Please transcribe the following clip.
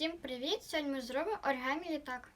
Всім привіт! Сьогодні ми зробимо оригамі літак.